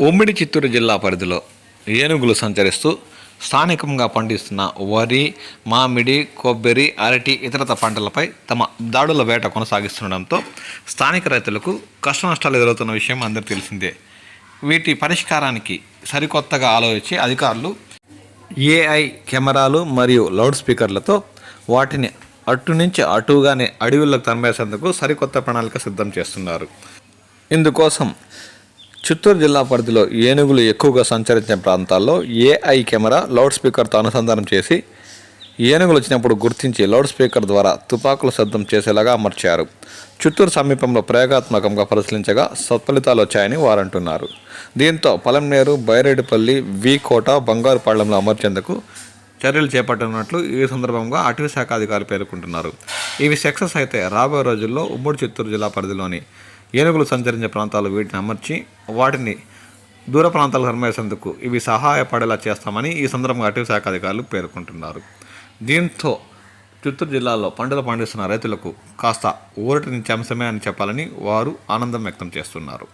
ఉమ్మిడి చిత్తూరు జిల్లా పరిధిలో ఏనుగులు సంచరిస్తూ స్థానికంగా పండిస్తున్న వరి మామిడి కొబ్బరి అరటి ఇతరత పంటలపై తమ దాడుల వేట కొనసాగిస్తుండడంతో స్థానిక రైతులకు కష్ట నష్టాలు ఎదురవుతున్న విషయం అందరికీ తెలిసిందే. వీటి పరిష్కారానికి సరికొత్తగా ఆలోచించి అధికారులు ఏఐ కెమెరాలు మరియు లౌడ్ స్పీకర్లతో వాటిని అటు నుంచి అటుగానే అడవుల్లోకి తరిమేసేందుకు సరికొత్త ప్రణాళిక సిద్ధం చేస్తున్నారు. ఇందుకోసం చిత్తూరు జిల్లా పరిధిలో ఏనుగులు ఎక్కువగా సంచరించే ప్రాంతాల్లో ఏఐ కెమెరా లౌడ్ స్పీకర్తో అనుసంధానం చేసి ఏనుగులు వచ్చినప్పుడు గుర్తించి లౌడ్ స్పీకర్ ద్వారా తుపాకుల శబ్దం చేసేలాగా అమర్చారు. చిత్తూరు సమీపంలో ప్రయోగాత్మకంగా పరిశీలించగా సత్ఫలితాలు వచ్చాయని వారంటున్నారు దీంతో పలంనేరు బైరెడ్డిపల్లి వి కోట బంగారుపాళ్యంలో అమర్చేందుకు చర్యలు చేపట్టనున్నట్లు ఈ సందర్భంగా అటవీ శాఖ అధికారులు పేర్కొంటున్నారు. ఇవి సక్సెస్ అయితే రాబోయే రోజుల్లో ఉమ్మడి చిత్తూరు జిల్లా పరిధిలోని ఏనుగులు సంచరించే ప్రాంతాలు వీటిని అమర్చి వాటిని దూర ప్రాంతాలకు తరిమేసేందుకు ఇవి సహాయపడేలా చేస్తామని ఈ సందర్భంగా అటవీ శాఖ అధికారులు పేర్కొంటున్నారు. దీంతో చిత్తూరు జిల్లాలో పంటలు పండిస్తున్న రైతులకు కాస్త ఊరటనిచ్చే అంశమే అని చెప్పాలని వారు ఆనందం వ్యక్తం చేస్తున్నారు.